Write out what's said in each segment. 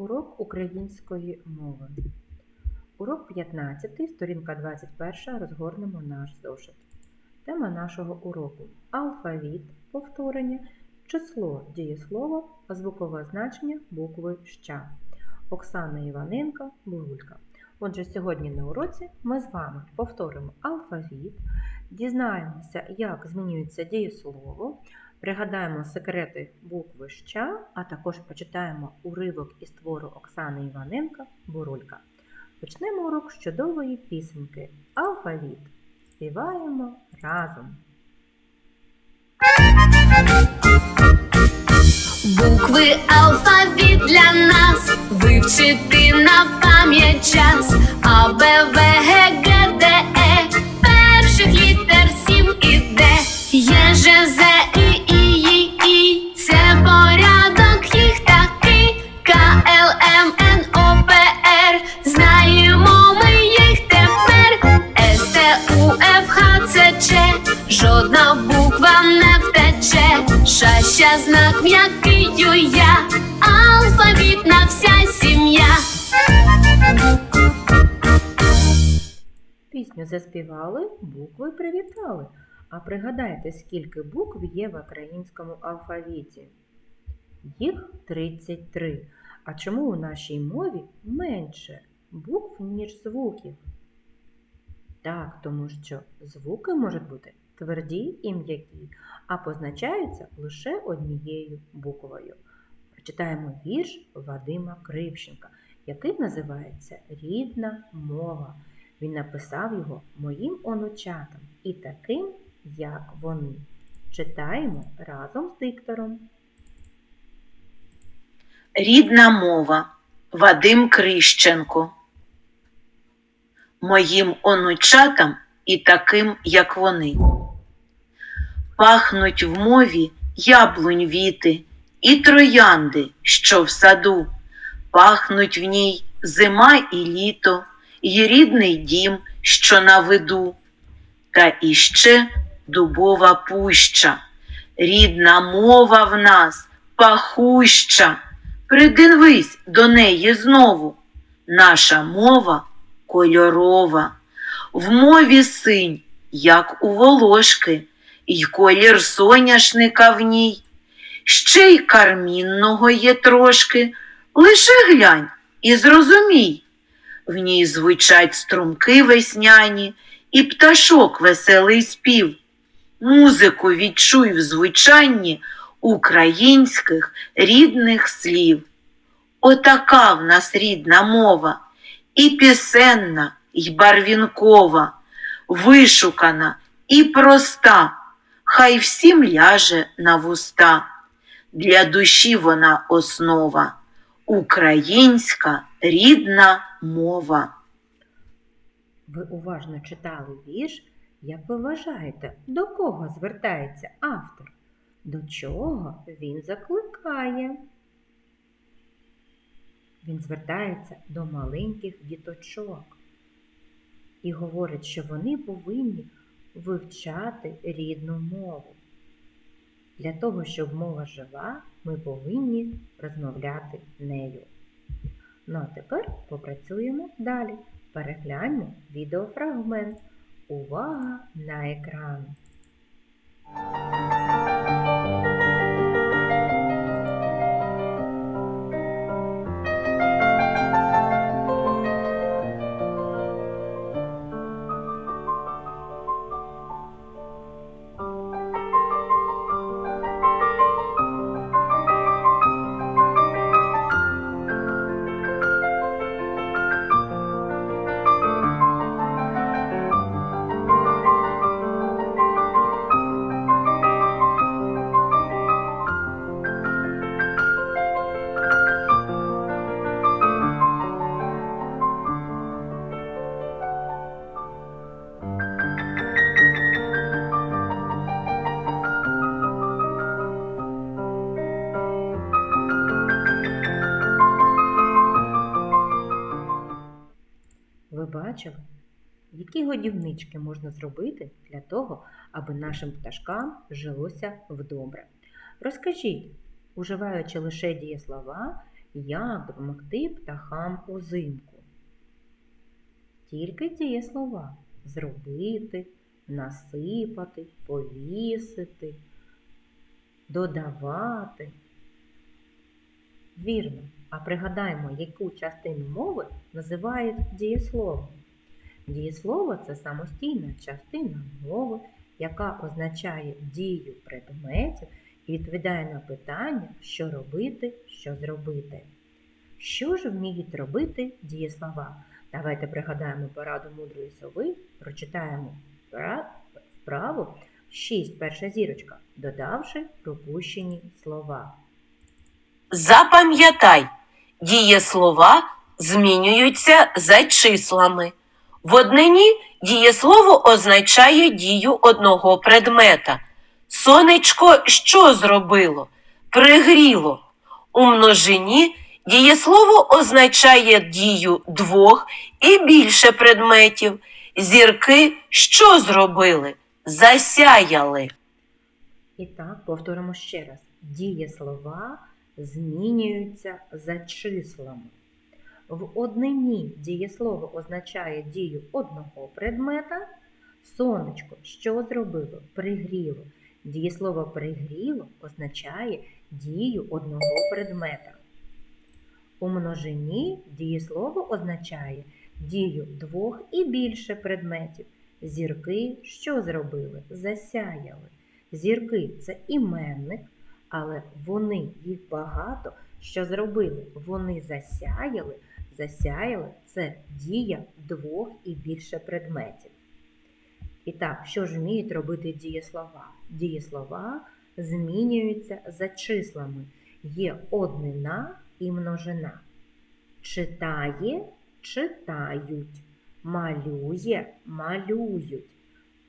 Урок української мови. Урок 15, сторінка 21, розгорнемо наш зошит. Тема нашого уроку алфавіт, повторення, число дієслово, звукове значення букви ща. Оксана Іваненко, Бурулька. Отже, сьогодні на уроці ми з вами повторимо алфавіт, дізнаємося, як змінюється дієслово, пригадаємо секрети букви ща, а також почитаємо уривок із твору Оксани Іваненка Бурулька. Почнемо урок з чудової пісеньки Алфавіт. Співаємо разом. Букви алфавіт для нас вивчити на пам'ять час А, Б, В, Г, Д, Е Пісню заспівали, букви привітали. А пригадайте, скільки букв є в українському алфавіті? Їх 33. А чому у нашій мові менше букв, ніж звуків? Так, тому що звуки можуть бути тверді і м'які, а позначаються лише однією буквою. Прочитаємо вірш Вадима Кривченка, який називається Рідна мова. Він написав його моїм онучатам і таким, як вони. Читаємо разом з диктором. Рідна мова Вадим Крищенко. Моїм онучатам і таким, як вони. Пахнуть в мові яблунь віти і троянди, що в саду. Пахнуть в ній зима і літо, і рідний дім, що на виду. Та іще дубова пуща. Рідна мова в нас пахуща. Придивись до неї знову. Наша мова кольорова. В мові синь, як у волошки, й колір соняшника в ній. Ще й кармінного є трошки, лише глянь і зрозумій. В ній звучать струмки весняні і пташок веселий спів. Музику відчуй в звучанні українських рідних слів. Отака в нас рідна мова, і пісенна, і барвінкова, вишукана і проста, хай всім ляже на вуста. Для душі вона основа, українська рідна мова. Ви уважно читали вірш. Як ви вважаєте, до кого звертається автор? До чого він закликає? Він звертається до маленьких діточок і говорить, що вони повинні вивчати рідну мову. Для того, щоб мова жива, ми повинні розмовляти нею. Ну а тепер попрацюємо далі. Перегляньмо відеофрагмент. Увага на екран. Бачили, які годівнички можна зробити для того, аби нашим пташкам жилося вдобре? Розкажіть, уживаючи лише дієслова, як допомогти птахам узимку. Тільки дієслова зробити, насипати, повісити, додавати. Вірно. А пригадаємо, яку частину мови називають дієсловом. Дієслово це самостійна частина мови, яка означає дію предметів і відповідає на питання, що робити, що зробити. Що ж вміють робити дієслова? Давайте пригадаємо пораду мудрої сови, прочитаємо пра- вправу 6, перша зірочка, додавши пропущені слова. Запам'ятай, дієслова змінюються за числами. В однині дієслово означає дію одного предмета. Сонечко що зробило? Пригріло. У множині дієслово означає дію двох і більше предметів. Зірки що зробили? Засяяли. І так, повторимо ще раз. Дієслова змінюються за числами. В однині дієслово означає дію одного предмета. Сонечко, що зробило? Пригріло. Дієслово пригріло означає дію одного предмета. У множині дієслово означає дію двох і більше предметів. Зірки що зробили? Засяяли. Зірки це іменник, але вони їх багато що зробили. Вони засяяли. Засяяли це дія двох і більше предметів. І так, що ж вміють робити дієслова? Дієслова змінюються за числами. Є однина і множина. Читає, читають, малює, малюють,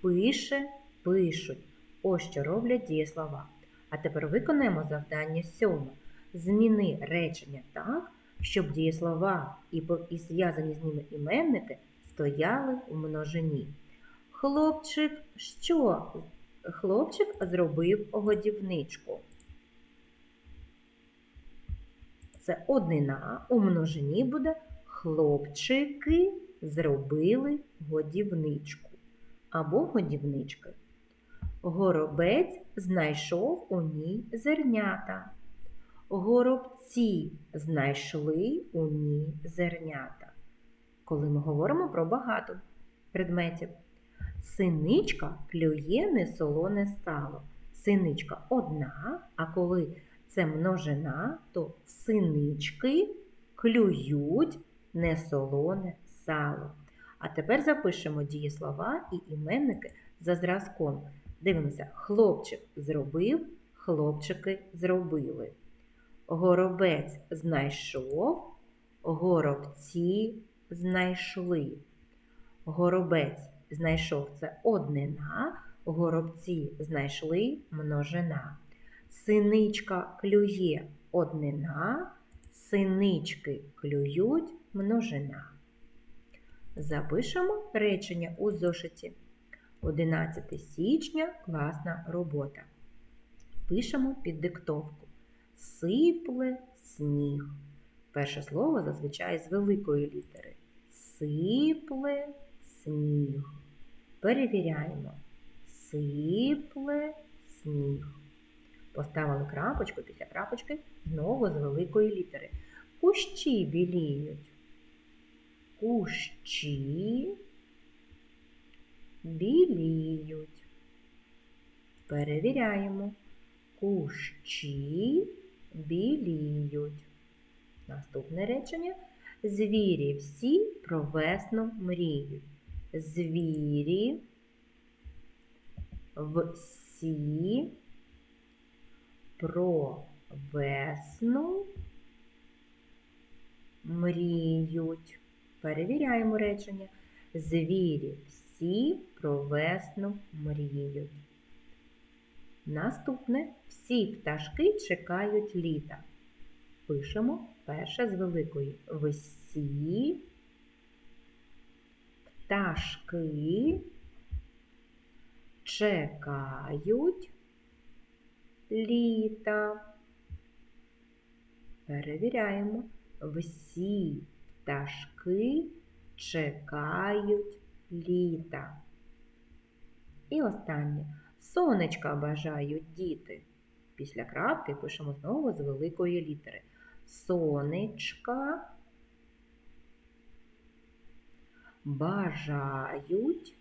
пише, пишуть. Ось що роблять дієслова. А тепер виконаємо завдання сьоме. Зміни речення так, щоб дієслова і зв'язані з ними іменники стояли у множині. Хлопчик що? Хлопчик зробив годівничку. Це однина, у множині буде хлопчики зробили годівничку або годівнички. Горобець знайшов у ній зернята. Горобці знайшли у ній зернята. Коли ми говоримо про багато предметів. Синичка клює несолоне сало. Синичка одна, а коли це множина, то синички клюють несолоне сало. А тепер запишемо дієслова і іменники за зразком. Дивимося, хлопчик зробив, хлопчики зробили. Горобець знайшов, горобці знайшли. Горобець знайшов це однина, горобці знайшли множина. Синичка клює однина, синички клюють множина. Запишемо речення у зошиті. 11 січня класна робота. Пишемо під диктовку. Сипле сніг. Перше слово зазвичай з великої літери. Сипле сніг. Перевіряємо. Сипле сніг. Поставили крапочку, після крапочки знову з великої літери. Кущі біліють. Кущі біліють. Перевіряємо. Кущі біліють. Наступне речення. Звірі всі про весну мріють. Звірі всі про весну мріють. Перевіряємо речення. Звірі всі про весну мріють. Наступне всі пташки чекають літа. Пишемо перше з великої. Всі пташки чекають літа. Перевіряємо. Всі пташки чекають літа. І останнє. Сонечка бажають діти. Після крапки пишемо знову з великої літери. Сонечка бажають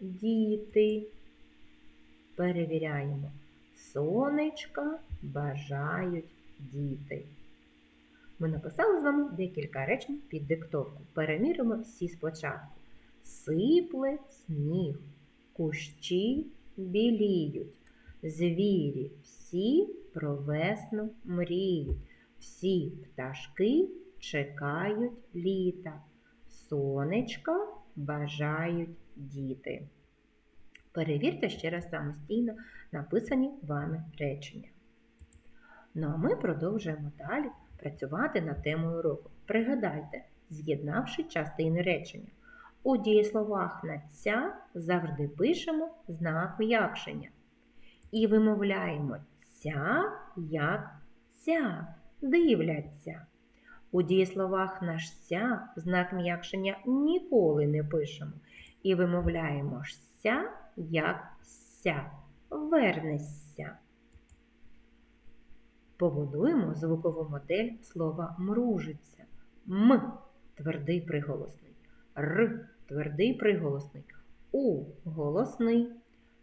діти. Перевіряємо. Сонечка бажають діти. Ми написали з вами декілька речень під диктовку. Переміримо всі спочатку. Сипле сніг, кущі біліють, звірі всі про весну мріють, всі пташки чекають літа, сонечка бажають діти. Перевірте ще раз самостійно написані вами речення. Ну а ми продовжуємо далі працювати над темою уроку. Пригадайте, з'єднавши частини речення. У дієсловах на ця завжди пишемо знак м'якшення. І вимовляємо ця як ця, дивляться. У дієсловах на ся знак м'якшення ніколи не пишемо. І вимовляємо ся як ся, вернешся. Побудуємо звукову модель слова мружиться. М твердий приголосний, Р твердий приголосний, У голосний,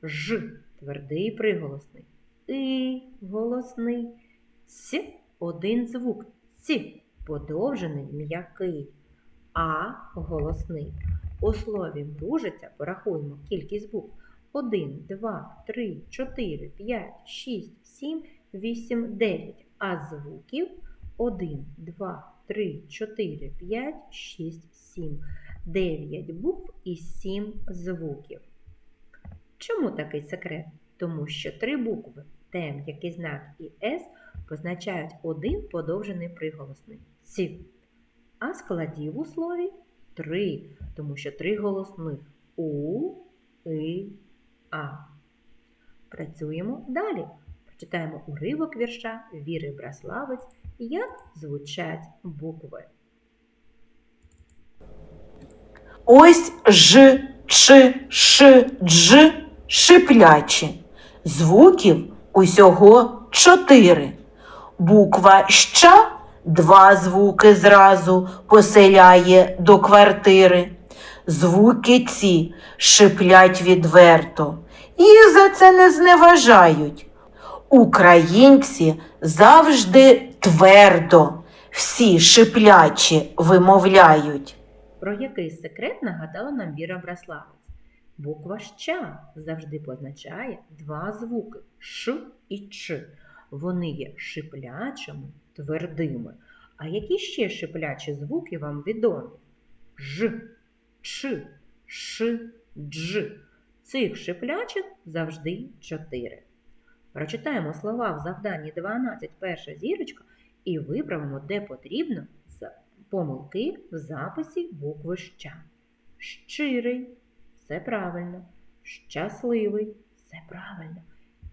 Ж твердий приголосний, И голосний, С один звук, Ц подовжений м'який, А голосний. У слові мружиться порахуємо кількість букв. 1, 2, 3, 4, 5, 6, 7, 8, 9, а звуків 1, 2, 3, 4, 5, 6, 7, 9 букв і 7 звуків. Чому такий секрет? Тому що три букви Т, м'який знак і С позначають один подовжений приголосний ці. А складів у слові три, тому що три голосних У, И, А. Працюємо далі. Прочитаємо уривок вірша Віри Браславець, як звучать букви. Ось ж, ч, ш, дж, шиплячі. Звуків усього чотири. Буква ща два звуки зразу поселяє до квартири. Звуки ці шиплять відверто, їх за це не зневажають. Українці завжди твердо всі шиплячі вимовляють. Про який секрет нагадала нам Віра Браславець? Буква ща завжди позначає два звуки Ш і Ч. Вони є шиплячими, твердими. А які ще шиплячі звуки вам відомі? Ж, Ч, Ш, Дж. Цих шиплячих завжди чотири. Прочитаємо слова в завданні 12 перша зірочка і виправимо, де потрібно помилки в записі букви ща. Щирий це правильно. Щасливий це правильно.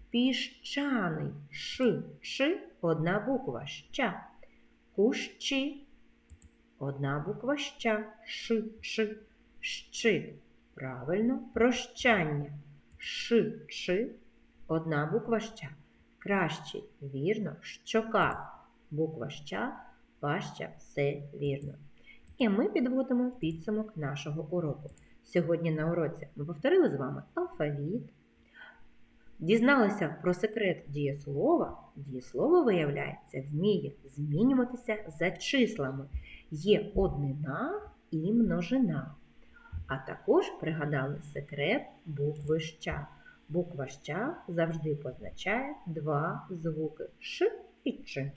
Піщаний ш, ш одна буква ща. Кущі одна буква ща, ш, ш, щит. Правильно, прощання. Ш, ш, одна буква ща. Краще, вірно, щока. Буква ща, паща, все вірно. І ми підводимо підсумок нашого уроку. Сьогодні на уроці ми повторили з вами алфавіт. Дізналися про секрет дієслова. Дієслово, виявляється, вміє змінюватися за числами. Є однина і множина. А також пригадали секрет букви ща. Буква ща завжди позначає два звуки Ш і Ч.